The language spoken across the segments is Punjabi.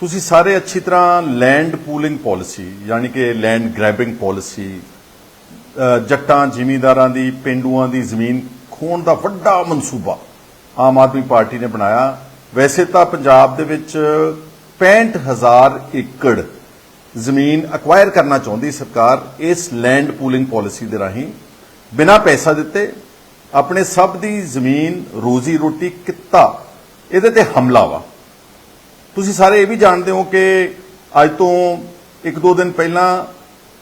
ਤੁਸੀਂ ਸਾਰੇ ਅੱਛੀ ਤਰ੍ਹਾਂ ਲੈਂਡ ਪੂਲਿੰਗ ਪਾਲਿਸੀ ਯਾਨੀ ਕਿ ਲੈਂਡ ਗ੍ਰੈਬਿੰਗ ਪਾਲਿਸੀ ਜੱਟਾਂ, ਜ਼ਿਮੀਂਦਾਰਾਂ ਦੀ, ਪਿੰਡੂਆਂ ਦੀ ਜ਼ਮੀਨ ਖੋਣ ਦਾ ਵੱਡਾ ਮਨਸੂਬਾ ਆਮ ਆਦਮੀ ਪਾਰਟੀ ਨੇ ਬਣਾਇਆ। ਵੈਸੇ ਤਾਂ ਪੰਜਾਬ ਦੇ ਵਿੱਚ 65000 ਏਕੜ ਜ਼ਮੀਨ ਅਕਵਾਇਰ ਕਰਨਾ ਚਾਹੁੰਦੀ ਸਰਕਾਰ ਇਸ ਲੈਂਡ ਪੂਲਿੰਗ ਪਾਲਿਸੀ ਦੇ ਰਾਹੀਂ। ਬਿਨਾਂ ਪੈਸਾ ਦਿੱਤੇ ਆਪਣੇ ਸਭ ਦੀ ਜ਼ਮੀਨ, ਰੋਜ਼ੀ ਰੋਟੀ, ਕਿੱਤਾ, ਇਹਦੇ ਤੇ ਹਮਲਾ ਵਾ। ਤੁਸੀਂ ਸਾਰੇ ਇਹ ਵੀ ਜਾਣਦੇ ਹੋ ਕਿ ਅੱਜ ਤੋਂ ਇੱਕ ਦੋ ਦਿਨ ਪਹਿਲਾਂ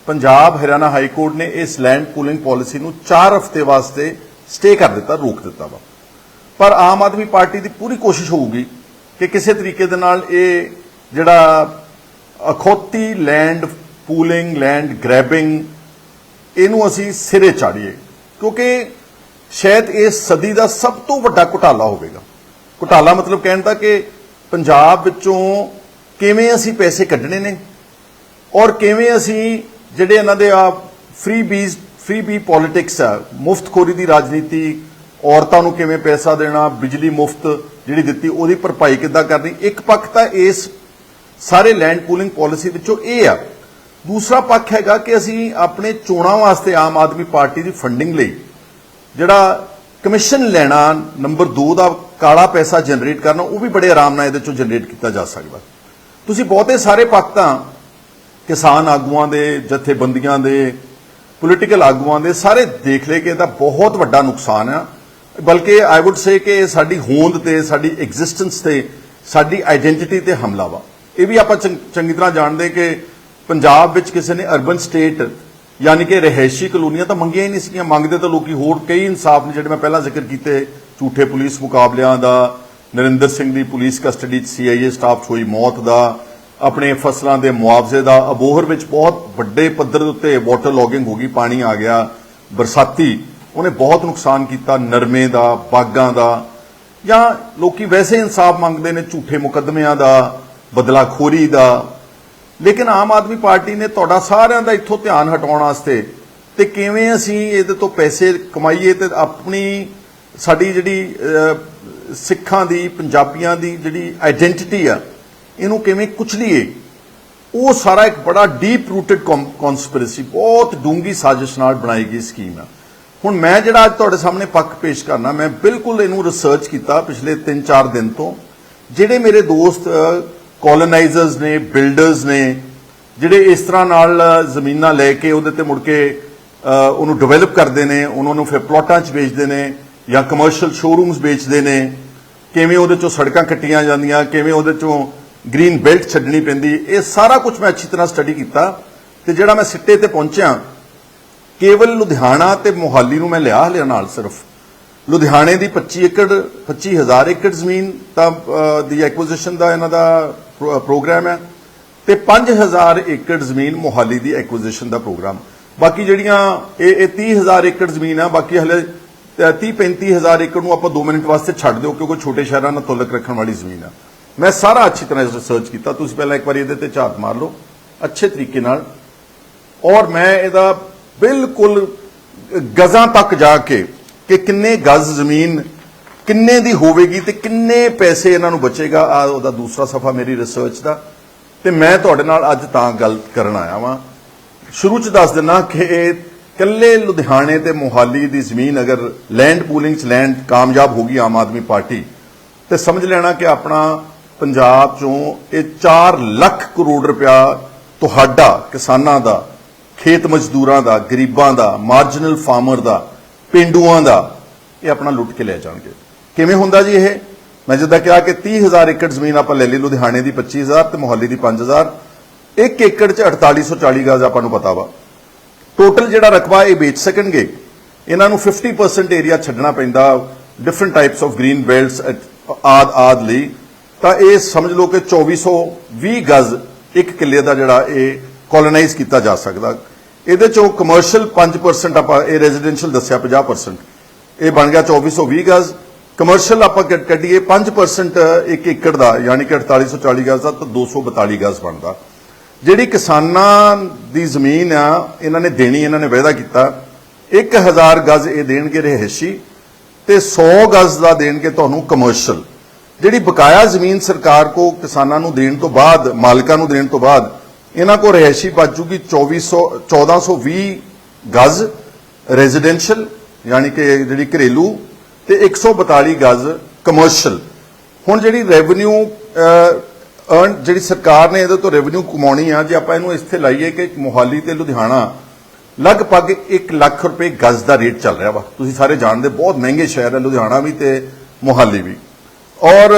ਪੰਜਾਬ ਹਰਿਆਣਾ ਹਾਈ ਕੋਰਟ ਨੇ ਇਸ ਲੈਂਡ ਪੂਲਿੰਗ ਪਾਲਿਸੀ ਨੂੰ 4 ਹਫ਼ਤੇ ਵਾਸਤੇ ਸਟੇ ਕਰ ਦਿੱਤਾ, ਰੋਕ ਦਿੱਤਾ ਵਾ। ਪਰ ਆਮ ਆਦਮੀ ਪਾਰਟੀ ਦੀ ਪੂਰੀ ਕੋਸ਼ਿਸ਼ ਹੋਊਗੀ ਕਿ ਕਿਸੇ ਤਰੀਕੇ ਦੇ ਨਾਲ ਇਹ ਜਿਹੜਾ ਅਖੌਤੀ ਲੈਂਡ ਪੂਲਿੰਗ ਲੈਂਡ ਗ੍ਰੈਬਿੰਗ ਇਹਨੂੰ ਅਸੀਂ ਸਿਰੇ ਚਾੜੀਏ। ਕਿਉਂਕਿ ਸ਼ਾਇਦ ਇਹ ਸਦੀ ਦਾ ਸਭ ਤੋਂ ਵੱਡਾ ਘੁਟਾਲਾ ਹੋਵੇਗਾ। ਘੁਟਾਲਾ ਮਤਲਬ ਕਹਿਣ ਦਾ ਕਿ ਪੰਜਾਬ ਵਿੱਚੋਂ ਕਿਵੇਂ ਅਸੀਂ ਪੈਸੇ ਕੱਢਣੇ ਨੇ? ਔਰ ਕਿਵੇਂ ਅਸੀਂ ਜਿਹੜੇ ਇਹਨਾਂ ਦੇ ਆ freebies freebie politics ਆ, ਮੁਫਤਖੋਰੀ ਦੀ ਰਾਜਨੀਤੀ, ਔਰਤਾਂ ਨੂੰ ਕਿਵੇਂ ਪੈਸਾ ਦੇਣਾ, ਬਿਜਲੀ ਮੁਫਤ ਜਿਹੜੀ ਦਿੱਤੀ, ਉਹਦੀ ਭਰਪਾਈ ਕਿੱਦਾਂ ਕਰਨੀ? ਇੱਕ ਪੱਖ ਤਾਂ ਇਸ ਸਾਰੇ ਲੈਂਡ ਪੂਲਿੰਗ ਪਾਲਿਸੀ ਵਿੱਚੋਂ ਇਹ ਆ। ਦੂਸਰਾ ਪੱਖ ਹੈਗਾ ਕਿ ਅਸੀਂ ਆਪਣੇ ਚੋਣਾਂ ਵਾਸਤੇ ਆਮ ਆਦਮੀ ਪਾਰਟੀ ਦੀ ਫੰਡਿੰਗ ਲਈ ਜਿਹੜਾ ਕਮਿਸ਼ਨ ਲੈਣਾ ਨੰਬਰ 2 ਦਾ ਕਾਲਾ ਪੈਸਾ ਜਨਰੇਟ ਕਰਨਾ, ਉਹ ਵੀ ਬੜੇ ਆਰਾਮ ਨਾਲ ਇਹਦੇ ਚੋਂ ਜਨਰੇਟ ਕੀਤਾ ਜਾ ਸਕਦਾ। ਤੁਸੀਂ ਬਹੁਤੇ ਸਾਰੇ ਪੱਖਾਂ ਕਿਸਾਨ ਆਗੂਆਂ ਦੇ, ਜਥੇਬੰਦੀਆਂ ਦੇ ਪੋਲੀਟੀਕਲ ਆਗੂਆਂ ਦੇ, ਸਾਰੇ ਦੇਖ ਲੈ ਕੇ ਇਹਦਾ ਬਹੁਤ ਵੱਡਾ ਨੁਕਸਾਨ ਆ। ਬਲਕਿ ਆਈ ਊਡ ਸੇ ਕਿ ਸਾਡੀ ਹੋਂਦ ਤੇ, ਸਾਡੀ ਐਗਜ਼ਿਸਟੈਂਸ ਤੇ, ਸਾਡੀ ਆਇਡੈਂਟੀਟੀ ਤੇ ਹਮਲਾ ਵਾ। ਇਹ ਵੀ ਆਪਾਂ ਚੰਗੀ ਤਰ੍ਹਾਂ ਜਾਣਦੇ ਕਿ ਪੰਜਾਬ ਵਿੱਚ ਕਿਸੇ ਨੇ ਅਰਬਨ ਸਟੇਟ ਯਾਨੀ ਕਿ ਰਹਿائشੀ ਕਲੋਨੀਆਂ ਤਾਂ ਮੰਗੀਆਂ ਹੀ ਨਹੀਂ ਸੀਗੀਆਂ। ਮੰਗਦੇ ਤਾਂ ਲੋਕੀ ਹੋਰ ਕਈ ਇਨਸਾਫ ਨੇ ਜਿਹੜੇ ਮੈਂ ਪਹਿਲਾਂ ਜ਼ਿਕਰ ਕੀਤੇ ਝੂਠੇ ਪੁਲਿਸ ਮੁਕਾਬਲਿਆਂ ਦਾ, ਨਰਿੰਦਰ ਸਿੰਘ ਦੀ ਪੁਲਿਸ ਕਸਟਡੀ 'ਚ ਸੀਆਈਏ ਸਟਾਫ 'ਚ ਹੋਈ ਮੌਤ ਦਾ, ਆਪਣੇ ਫਸਲਾਂ ਦੇ ਮੁਆਵਜ਼ੇ ਦਾ, ਅਬੋਹਰ ਵਿੱਚ ਬਹੁਤ ਵੱਡੇ ਪੱਧਰ ਦੇ ਉੱਤੇ ਵਾਟਰ ਲੌਗਿੰਗ ਹੋ ਗਈ, ਪਾਣੀ ਆ ਗਿਆ, ਬਰਸਾਤੀ, ਉਹਨੇ ਬਹੁਤ ਨੁਕਸਾਨ ਕੀਤਾ, ਨਰਮੇ ਦਾ, ਬਾਗਾਂ ਦਾ, ਜਾਂ ਲੋਕੀ ਵੈਸੇ ਇਨਸਾਫ ਮੰਗਦੇ ਨੇ ਝੂਠੇ ਮੁਕੱਦਮਿਆਂ ਦਾ, ਬਦਲਾਖੋਰੀ ਦਾ, ਲੇਕਿਨ ਆਮ ਆਦਮੀ ਪਾਰਟੀ ਨੇ ਤੁਹਾਡਾ ਸਾਰਿਆਂ ਦਾ ਇੱਥੋਂ ਧਿਆਨ ਹਟਾਉਣ ਵਾਸਤੇ, ਤੇ ਕਿਵੇਂ ਅਸੀਂ ਇਹਦੇ ਤੋਂ ਪੈਸੇ ਕਮਾਈਏ ਤੇ ਆਪਣੀ ਸਾਡੀ ਜਿਹੜੀ ਸਿੱਖਾਂ ਦੀ, ਪੰਜਾਬੀਆਂ ਦੀ ਜਿਹੜੀ ਆਇਡੈਂਟੀਟੀ ਆ, ਇਹਨੂੰ ਕਿਵੇਂ ਕੁਚਲੀਏ, ਉਹ ਸਾਰਾ ਇੱਕ ਬੜਾ ਡੀਪ ਰੂਟਡ ਕਨਸਪੀਰੇਸੀ ਬਹੁਤ ਡੂੰਗੀ ਸਾਜ਼ਿਸ਼ ਨਾਲ ਬਣਾਈ ਗਈ ਸਕੀਮ ਆ। ਹੁਣ ਮੈਂ ਜਿਹੜਾ ਅੱਜ ਤੁਹਾਡੇ ਸਾਹਮਣੇ ਪੱਖ ਪੇਸ਼ ਕਰਨਾ, ਮੈਂ ਬਿਲਕੁਲ ਇਹਨੂੰ ਰਿਸਰਚ ਕੀਤਾ ਪਿਛਲੇ 3-4 ਦਿਨ ਤੋਂ। ਜਿਹੜੇ ਮੇਰੇ ਦੋਸਤ ਕੋਲੋਨਾਈਜ਼ਰਸ ਨੇ ਬਿਲਡਰਸ ਨੇ, ਜਿਹੜੇ ਇਸ ਤਰ੍ਹਾਂ ਨਾਲ ਜ਼ਮੀਨਾਂ ਲੈ ਕੇ ਉਹਦੇ ਤੇ ਮੁੜ ਕੇ ਉਹਨੂੰ ਡਿਵੈਲਪ ਕਰਦੇ ਨੇ, ਉਹਨਾਂ ਨੂੰ ਫਿਰ ਪਲਾਟਾਂ 'ਚ ਵੇਚਦੇ ਨੇ ਜਾਂ ਕਮਰਸ਼ੀਅਲ ਸ਼ੋਰੂਮਸ ਵੇਚਦੇ ਨੇ, ਕਿਵੇਂ ਉਹਦੇ ਚੋਂ ਸੜਕਾਂ ਕੱਟੀਆਂ ਜਾਂਦੀਆਂ, ਕਿਵੇਂ ਉਹਦੇ ਚੋਂ ਗ੍ਰੀਨ ਬੈਲਟ ਛੱਡਣੀ ਪੈਂਦੀ, ਇਹ ਸਾਰਾ ਕੁਝ ਮੈਂ ਅੱਛੀ ਤਰ੍ਹਾਂ ਸਟੱਡੀ ਕੀਤਾ ਤੇ ਜਿਹੜਾ ਮੈਂ ਸਿੱਟੇ ਤੇ ਪਹੁੰਚਿਆ, ਕੇਵਲ ਲੁਧਿਆਣਾ ਤੇ ਮੋਹਾਲੀ ਨੂੰ ਮੈਂ ਲਿਆ ਹਲਿਆ ਨਾਲ ਸਿਰਫ। ਲੁਧਿਆਣੇ ਦੀ 25 ਏਕੜ 25000 ਏਕੜ ਜ਼ਮੀਨ ਤਾਂ ਦੀ ਐਕੁਜੀਸ਼ਨ ਦਾ ਇਹਨਾਂ ਦਾ ਪ੍ਰੋ- ਪ੍ਰੋਗਰਾਮ ਹੈ ਤੇ 5000 ਏਕੜ ਜ਼ਮੀਨ ਮੋਹਾਲੀ ਦੀ ਐਕੁਜੀਸ਼ਨ ਦਾ ਪ੍ਰੋਗਰਾਮ ਬਾਕੀ ਜਿਹੜੀਆਂ, ਇਹ ਇਹ 30000 ਏਕੜ ਜ਼ਮੀਨ ਆ, ਬਾਕੀ ਹਲੇ 30 35000 ਏਕੜ ਨੂੰ ਆਪਾਂ 2 ਮਿੰਟ ਵਾਸਤੇ ਛੱਡ ਦਿਓ, ਕਿਉਂਕਿ ਛੋਟੇ ਸ਼ਹਿਰਾਂ ਨਾਲ ਤੁਲਕ ਰੱਖਣ ਵਾਲੀ ਜ਼ਮੀਨ ਆ। ਮੈਂ ਸਾਰਾ ਅੱਛੀ ਤਰ੍ਹਾਂ ਰਿਸਰਚ ਕੀਤਾ। ਤੁਸੀਂ ਪਹਿਲਾਂ ਇੱਕ ਵਾਰੀ ਇਹਦੇ ਤੇ ਝਾਤ ਮਾਰ ਲਓ, ਅੱਛੇ ਤਰੀਕੇ ਨਾਲ। ਔਰ ਮੈਂ ਇਹਦਾ ਬਿਲਕੁਲ ਗਜ਼ਾਂ ਤੱਕ ਜਾ ਕੇ ਕਿ ਕਿੰਨੇ ਗਜ਼ ਜ਼ਮੀਨ ਕਿੰਨੇ ਦੀ ਹੋਵੇਗੀ ਤੇ ਕਿੰਨੇ ਪੈਸੇ ਇਹਨਾਂ ਨੂੰ ਬਚੇਗਾ ਆ ਉਹਦਾ ਦੂਸਰਾ ਸਫਾ ਮੇਰੀ ਰਿਸਰਚ ਦਾ। ਤੇ ਮੈਂ ਤੁਹਾਡੇ ਨਾਲ ਅੱਜ ਤਾਂ ਗੱਲ ਕਰਨ ਆਇਆ ਵਾਂ। ਸ਼ੁਰੂ ਚ ਦੱਸ ਦਿੰਨਾ ਕਿ ਇਹ ਕੱਲੇ ਲੁਧਿਆਣੇ ਤੇ ਮੋਹਾਲੀ ਦੀ ਜ਼ਮੀਨ ਅਗਰ ਲੈਂਡ ਪੂਲਿੰਗ ਚ ਲੈਂਡ ਕਾਮਯਾਬ ਹੋ ਗਈ ਆਮ ਆਦਮੀ ਪਾਰਟੀ, ਤੇ ਸਮਝ ਲੈਣਾ ਕਿ ਆਪਣਾ ਪੰਜਾਬ ਚੋਂ ਇਹ 4 ਲੱਖ ਕਰੋੜ ਰੁਪਇਆ ਤੁਹਾਡਾ, ਕਿਸਾਨਾਂ ਦਾ, ਖੇਤ ਮਜ਼ਦੂਰਾਂ ਦਾ, ਗਰੀਬਾਂ ਦਾ ਮਾਰਜਨਲ ਫਾਰਮਰ ਦਾ, ਪਿੰਡੂਆਂ ਦਾ, ਇਹ ਆਪਣਾ ਲੁੱਟ ਕੇ ਲੈ ਜਾਣਗੇ। ਕਿਵੇਂ ਹੁੰਦਾ ਜੀ ਇਹ? ਮੈਂ ਜਿੱਦਾਂ ਕਿਹਾ ਕਿ 30000 ਏਕੜ ਜ਼ਮੀਨ ਆਪਾਂ ਲੈ ਲਈ, ਲੁਧਿਆਣੇ ਦੀ 25000 ਤੇ ਮੋਹਾਲੀ ਦੀ 5000 ਇੱਕ ਏਕੜ 'ਚ 4840 ਗਜ਼ ਆਪਾਂ ਨੂੰ ਪਤਾ ਵਾ। ਟੋਟਲ ਜਿਹੜਾ ਰਕਬਾ ਇਹ ਵੇਚ ਸਕਣਗੇ, ਇਹਨਾਂ ਨੂੰ 50% ਏਰੀਆ ਛੱਡਣਾ ਪੈਂਦਾ different types of green belts ਆਦ ਆਦ ਲਈ। ਤਾਂ ਇਹ ਸਮਝ ਲਓ ਕਿ 2420 ਗਜ਼ ਇੱਕ ਕਿੱਲੇ ਦਾ ਜਿਹੜਾ ਇਹ ਕੋਲੋਨਾਈਜ਼ ਕੀਤਾ ਜਾ ਸਕਦਾ। ਇਹਦੇ ਚੋਂ ਕਮਰਸ਼ੀਅਲ 5% ਆਪਾਂ, ਇਹ ਰੈਜ਼ੀਡੈਂਸ਼ੀਅਲ ਦੱਸਿਆ 50% ਇਹ ਬਣ ਗਿਆ 2420 ਗਜ਼। ਕਮਰਸ਼ੀਅਲ ਆਪਾਂ ਕੱਢੀਏ 5% ਇੱਕ ਏਕੜ ਦਾ, ਯਾਨੀ ਕਿ 4840 ਗਜ਼ ਦਾ ਤਾਂ 242 ਗਜ਼ ਬਣਦਾ। ਜਿਹੜੀ ਕਿਸਾਨਾਂ ਦੀ ਜ਼ਮੀਨ ਆ, ਇਹਨਾਂ ਨੇ ਦੇਣੀ, ਇਹਨਾਂ ਨੇ ਵਾਅਦਾ ਕੀਤਾ। 1000 ਗਜ਼ ਇਹ ਦੇਣਗੇ ਰਹਿਸ਼ੀ ਤੇ 100 ਗਜ਼ ਦਾ ਦੇਣਗੇ ਤੁਹਾਨੂੰ ਕਮਰਸ਼ੀਅਲ ਜਿਹੜੀ ਬਕਾਇਆ ਜ਼ਮੀਨ ਸਰਕਾਰ ਕੋ ਕਿਸਾਨਾਂ ਨੂੰ ਦੇਣ ਤੋਂ ਬਾਅਦ, ਮਾਲਕਾਂ ਨੂੰ ਦੇਣ ਤੋਂ ਬਾਅਦ, ਇਹਨਾਂ ਕੋ ਰਹਿਸ਼ੀ ਬਚੂਗੀ 2400 1420 ਗਜ਼ ਰੈਜ਼ੀਡੈਂਸ਼ੀਅਲ ਯਾਨੀ ਕਿ ਜਿਹੜੀ ਘਰੇਲੂ, ਤੇ 142 ਗਜ਼ ਕਮਰਸ਼ੀਅਲ ਹੁਣ ਜਿਹੜੀ ਰੈਵਨਿਊ ਅਰਨ ਜਿਹੜੀ ਸਰਕਾਰ ਨੇ ਇਹਦੇ ਤੋਂ ਰੈਵਨਿਊ ਕਮਾਉਣੀ ਆ ਜੇ ਆਪਾਂ ਇਹਨੂੰ ਇੱਥੇ ਲਾਈਏ ਕਿ ਮੋਹਾਲੀ ਤੇ ਲੁਧਿਆਣਾ ਲਗਭਗ 1 ਲੱਖ ਰੁਪਏ ਗਜ਼ ਦਾ ਰੇਟ ਚੱਲ ਰਿਹਾ ਵਾ। ਤੁਸੀਂ ਸਾਰੇ ਜਾਣਦੇ ਬਹੁਤ ਮਹਿੰਗੇ ਸ਼ਹਿਰ ਹੈ ਲੁਧਿਆਣਾ ਵੀ ਤੇ ਮੋਹਾਲੀ ਵੀ। ਔਰ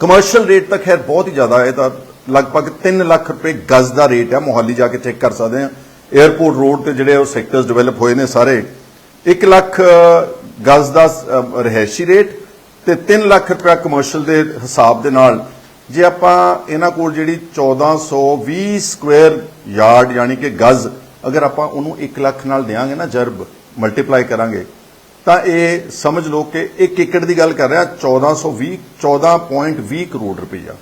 ਕਮਰਸ਼ੀਅਲ ਰੇਟ ਤਾਂ ਖੈਰ ਬਹੁਤ ਹੀ ਜ਼ਿਆਦਾ ਹੈ ਤਾਂ ਲਗਭਗ 3 ਲੱਖ ਰੁਪਏ ਗਜ਼ ਦਾ ਰੇਟ ਹੈ ਮੋਹਾਲੀ ਜਾ ਕੇ ਚੈੱਕ ਕਰ ਸਕਦੇ ਆ। 에어ਪੋਰਟ ਰੋਡ ਤੇ ਜਿਹੜੇ ਉਹ ਸੈਕਟਰਸ ਡਿਵੈਲਪ ਹੋਏ ਨੇ ਸਾਰੇ 1 ਲੱਖ ਗਜ਼ ਦਾ ਅ, ਰਿਹਾਇਸ਼ੀ ਰੇਟ ਤੇ 3 ਲੱਖ ਰੁਪਏ ਕਮਰਸ਼ੀਅਲ ਦੇ ਹਿਸਾਬ ਦੇ ਨਾਲ ਜੇ ਆਪਾਂ ਇਹਨਾਂ ਕੋਲ ਜਿਹੜੀ 1420 ਸਕੁਅਰ ਯਾਰਡ ਯਾਨੀ ਕਿ ਗਜ਼ ਅਗਰ ਆਪਾਂ ਉਹਨੂੰ 1 ਲੱਖ ਨਾਲ ਦੇਾਂਗੇ ਨਾ ਜਰਬ, ਮਲਟੀਪਲਾਈ ਕਰਾਂਗੇ, ਤਾਂ ਇਹ ਸਮਝ ਲਓ ਕਿ 1 ਏਕੜ ਦੀ ਗੱਲ ਕਰ ਰਿਹਾ 1420 14.20 ਕਰੋੜ ਰੁਪਈਆ।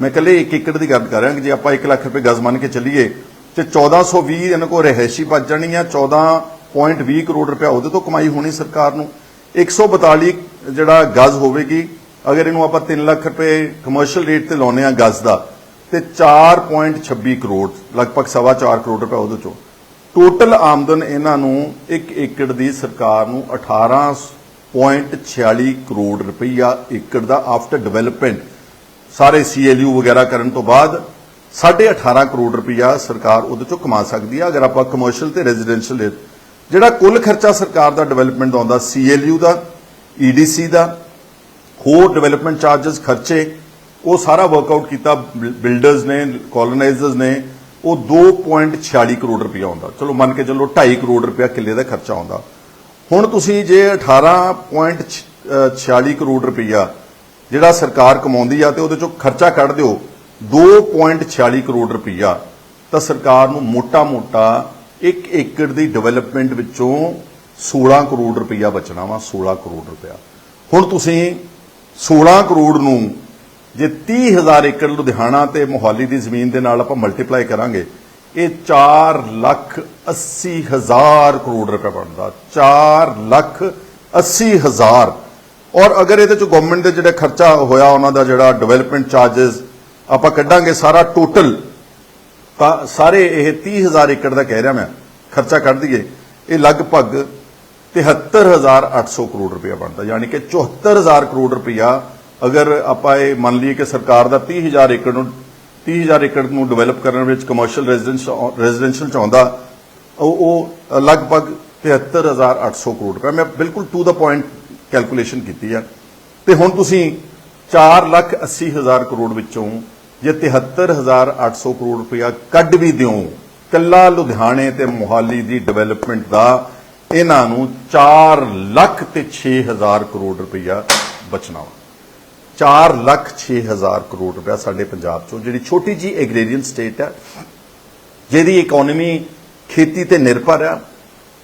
ਮੈਂ ਕੱਲੇ 1 ਏਕੜ ਦੀ ਗੱਲ ਕਰ ਰਿਹਾ ਕਿ ਜੇ ਆਪਾਂ 1 ਲੱਖ ਰੁਪਏ ਗਜ਼ ਮੰਨ ਕੇ ਚੱਲੀਏ, ਤੇ 1420 ਇਹਨਾਂ ਕੋਲ ਰਹਿਸ਼ੀ ਬਚ ਜਾਣੀ ਆ 14.20 ਕਰੋੜ ਰੁਪਇਆ ਉਹਦੇ ਤੋਂ ਕਮਾਈ ਹੋਣੀ ਸਰਕਾਰ ਨੂੰ। 142 ਜਿਹੜਾ ਗਜ਼ ਹੋਵੇਗੀ ਅਗਰ ਇਹਨੂੰ ਆਪਾਂ 3 ਲੱਖ ਰੁਪਏ ਕਮਰਸ਼ੀਅਲ ਰੇਟ ਤੇ ਲਾਉਨੇ ਆ ਗਜ਼ ਦਾ, ਤੇ 4.26 ਕਰੋੜ, ਲਗਭਗ ਸਵਾ 4 ਕਰੋੜ ਰੁਪਏ ਉਹਦੇ ਚੋਂ। ਟੋਟਲ ਆਮਦਨ ਇਹਨਾਂ ਨੂੰ 1 ਏਕੜ ਦੀ ਸਰਕਾਰ ਨੂੰ 18.46 ਕਰੋੜ ਰੁਪਈਆ ਏਕੜ ਦਾ ਆਫਟਰ ਡਿਵੈਲਪਮੈਂਟ ਸਾਰੇ ਸੀਐਲਯੂ ਵਗੈਰਾ ਕਰਨ ਤੋਂ ਬਾਅਦ 18.5 ਕਰੋੜ ਰੁਪਈਆ ਸਰਕਾਰ ਉਹਦੇ ਚੋਂ ਕਮਾ ਸਕਦੀ ਹੈ ਅਗਰ ਆਪਾਂ ਕਮਰਸ਼ੀਅਲ ਤੇ ਰੈਜ਼ੀਡੈਂਸ਼ੀਅਲ ਦੇ ਜਿਹੜਾ ਕੁੱਲ ਖਰਚਾ ਸਰਕਾਰ ਦਾ ਡਿਵੈਲਪਮੈਂਟ ਦਾ ਆਉਂਦਾ ਸੀਐਲਯੂ ਦਾ ਈਡੀਸੀ ਦਾ ਹੋਰ ਡਿਵੈਲਪਮੈਂਟ ਚਾਰजेस ਖਰਚੇ, ਉਹ ਸਾਰਾ ਵਰਕਆਊਟ ਕੀਤਾ ਬਿਲਡਰਸ ਨੇ ਕੋਲੋਨਾਈਜ਼ਰਸ ਨੇ, ਉਹ 2.46 ਕਰੋੜ ਰੁਪਇਆ ਆਉਂਦਾ। ਚਲੋ ਮੰਨ ਕੇ ਚੱਲੋ 2.5 ਕਰੋੜ ਰੁਪਇਆ ਕਿੱਲੇ ਦਾ ਖਰਚਾ ਆਉਂਦਾ। ਹੁਣ ਤੁਸੀਂ ਜੇ 18.46 ਕਰੋੜ ਰੁਪਇਆ ਜਿਹੜਾ ਸਰਕਾਰ ਕਮਾਉਂਦੀ ਆ ਤੇ ਉਹਦੇ ਚੋਂ ਖਰਚਾ ਕੱਢ ਦਿਓ 2.46 ਕਰੋੜ ਰੁਪਇਆ, ਤਾਂ ਸਰਕਾਰ ਨੂੰ ਮੋਟਾ-ਮੋਟਾ 1 ਏਕੜ ਦੀ ਡਿਵੈਲਪਮੈਂਟ ਵਿੱਚੋਂ 16 ਕਰੋੜ ਰੁਪਇਆ ਬਚਣਾ ਵਾ 16 ਕਰੋੜ ਰੁਪਇਆ। ਹੁਣ ਤੁਸੀਂ 16 ਕਰੋੜ ਨੂੰ ਜੇ 30000 ਏਕੜ ਲੁਧਿਆਣਾ ਤੇ ਮੋਹਾਲੀ ਦੀ ਜ਼ਮੀਨ ਦੇ ਨਾਲ ਆਪਾਂ ਮਲਟੀਪਲਾਈ ਕਰਾਂਗੇ, ਇਹ 4 ਲੱਖ 80 ਹਜ਼ਾਰ ਕਰੋੜ ਰੁਪਏ ਬਣਦਾ। 4 ਲੱਖ 80 ਹਜ਼ਾਰ। ਔਰ ਅਗਰ ਇਹਦੇ ਚ ਗਵਰਨਮੈਂਟ ਦੇ ਜਿਹੜਾ ਖਰਚਾ ਹੋਇਆ, ਉਹਨਾਂ ਦਾ ਜਿਹੜਾ ਡਿਵੈਲਪਮੈਂਟ ਚਾਰजेस ਆਪਾਂ ਕੱਢਾਂਗੇ ਸਾਰਾ ਟੋਟਲ ਤਾਂ ਸਾਰੇ ਇਹ 30000 ਏਕੜ ਦਾ ਕਹਿ ਰਿਹਾ ਮੈਂ, ਖਰਚਾ ਕੱਢ ਦਈਏ। ਇਹ ਲਗਭਗ 73800 ਕਰੋੜ ਰੁਪਇਆ ਬਣਦਾ, ਯਾਨੀ ਕਿ 74000 ਕਰੋੜ ਰੁਪਇਆ ਅਗਰ ਆਪਾਂ ਇਹ ਮੰਨ ਲਈਏ ਕਿ ਸਰਕਾਰ ਦਾ 30000 ਏਕੜ ਨੂੰ 30000 ਏਕੜ ਨੂੰ ਡਿਵੈਲਪ ਕਰਨ ਵਿੱਚ ਕਮਰਸ਼ੀਅਲ ਰੈਜ਼ੀਡੈਂਸ਼ੀਅਲ ਚ ਆਉਂਦਾ ਉਹ ਉਹ ਲਗਭਗ 73800 ਕਰੋੜ ਰੁਪਇਆ। ਮੈਂ ਬਿਲਕੁਲ ਟੂ ਦਾ ਪੁਆਇੰਟ ਕੈਲਕੂਲੇਸ਼ਨ ਕੀਤੀ ਆ। ਤੇ ਹੁਣ ਤੁਸੀਂ 4 ਲੱਖ 80 ਹਜ਼ਾਰ ਕਰੋੜ ਵਿੱਚੋਂ ਜੇ 73800 ਕਰੋੜ ਰੁਪਇਆ ਕੱਢ ਵੀ ਦਿਓ, ਕੱਲਾ ਲੁਧਿਆਣੇ ਤੇ ਮੋਹਾਲੀ ਦੀ ਡਿਵੈਲਪਮੈਂਟ ਦਾ ਇਹਨਾਂ ਨੂੰ 4 ਲੱਖ ਤੇ 6 ਹਜ਼ਾਰ ਕਰੋੜ ਰੁਪਈਆ ਬਚਣਾ ਵਾ। 4 ਲੱਖ 6 ਹਜ਼ਾਰ ਕਰੋੜ ਰੁਪਇਆ ਸਾਡੇ ਪੰਜਾਬ ਚੋਂ, ਜਿਹੜੀ ਛੋਟੀ ਜੀ ਐਗਰੀਰੀਅਨ ਸਟੇਟ ਹੈ ਜਿਹਦੀ ਇਕਨੋਮੀ ਖੇਤੀ ਤੇ ਨਿਰਭਰ ਹੈ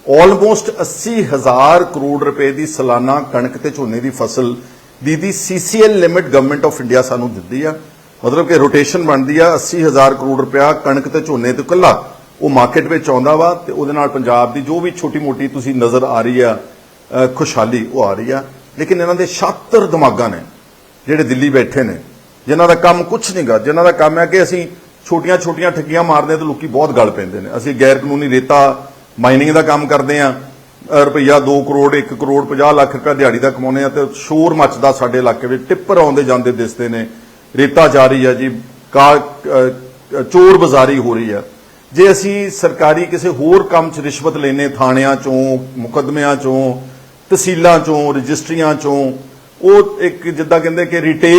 ਆਲਮੋਸਟ 80 ਹਜ਼ਾਰ ਕਰੋੜ ਰੁਪਏ ਦੀ ਸਾਲਾਨਾ ਕਣਕ ਤੇ ਝੋਨੇ ਦੀ ਫਸਲ ਦੀ ਦੀ CCL limit government of India ਸਾਨੂੰ ਦਿੰਦੀ ਆ। ਮਤਲਬ ਕਿ ਰੋਟੇਸ਼ਨ ਬਣਦੀ ਆ 80 ਹਜ਼ਾਰ ਕਰੋੜ ਰੁਪਇਆ ਕਣਕ ਤੇ ਝੋਨੇ ਤੇ ਕੱਲਾ ਉਹ ਮਾਰਕੀਟ ਵਿੱਚ ਆਉਂਦਾ ਵਾ ਤੇ ਉਹਦੇ ਨਾਲ ਪੰਜਾਬ ਦੀ ਜੋ ਵੀ ਛੋਟੀ ਮੋਟੀ ਤੁਸੀਂ ਨਜ਼ਰ ਆ ਰਹੀ ਆ ਖੁਸ਼ਹਾਲੀ ਉਹ ਆ ਰਹੀ ਆ। ਲੇਕਿਨ ਇਹਨਾਂ ਦੇ ਛਾਤਰ ਦਿਮਾਗਾਂ ਨੇ, ਜਿਹੜੇ ਦਿੱਲੀ ਬੈਠੇ ਨੇ, ਜਿਨ੍ਹਾਂ ਦਾ ਕੰਮ ਕੁਝ ਨਹੀਂਗਾ ਜਿਨ੍ਹਾਂ ਦਾ ਕੰਮ ਹੈ ਕਿ ਅਸੀਂ ਛੋਟੀਆਂ ਛੋਟੀਆਂ ਠੱਗੀਆਂ ਮਾਰਦੇ ਹਾਂ ਤੇ ਲੋਕੀ ਬਹੁਤ ਗਲ ਪੈਂਦੇ ਨੇ। ਅਸੀਂ ਗੈਰ ਕਾਨੂੰਨੀ ਰੇਤਾ ਮਾਈਨਿੰਗ ਦਾ ਕੰਮ ਕਰਦੇ ਆ ਰੁਪਈਆ 2 ਕਰੋੜ 1 ਕਰੋੜ 50 ਲੱਖ ਰੁਪਏ ਦਿਹਾੜੀ ਦਾ ਕਮਾਉਂਦੇ ਆ ਤੇ ਸ਼ੋਰ ਮੱਚਦਾ ਸਾਡੇ ਇਲਾਕੇ ਵਿੱਚ, ਟਿੱਪਰ ਆਉਂਦੇ ਜਾਂਦੇ ਦਿਸਦੇ ਨੇ। ਰੇਤਾ ਜਾ ਰਹੀ ਆ ਜੀ, ਕਾ ਚੋਰ ਬਾਜ਼ਾਰੀ ਹੋ ਰਹੀ ਆ। ਜੇ ਅਸੀਂ ਸਰਕਾਰੀ ਕਿਸੇ ਹੋਰ ਕੰਮ 'ਚ ਰਿਸ਼ਵਤ ਲੈਨੇ ਥਾਣਿਆਂ 'ਚੋਂ, ਮੁਕੱਦਮਿਆਂ 'ਚੋਂ, ਤਹਿਸੀਲਾਂ 'ਚੋਂ, ਰਜਿਸਟਰੀਆਂ 'ਚੋਂ, ਉਹ ਇੱਕ ਜਿੱਦਾਂ ਕਹਿੰਦੇ ਕਿ ਰਿਟੇਲ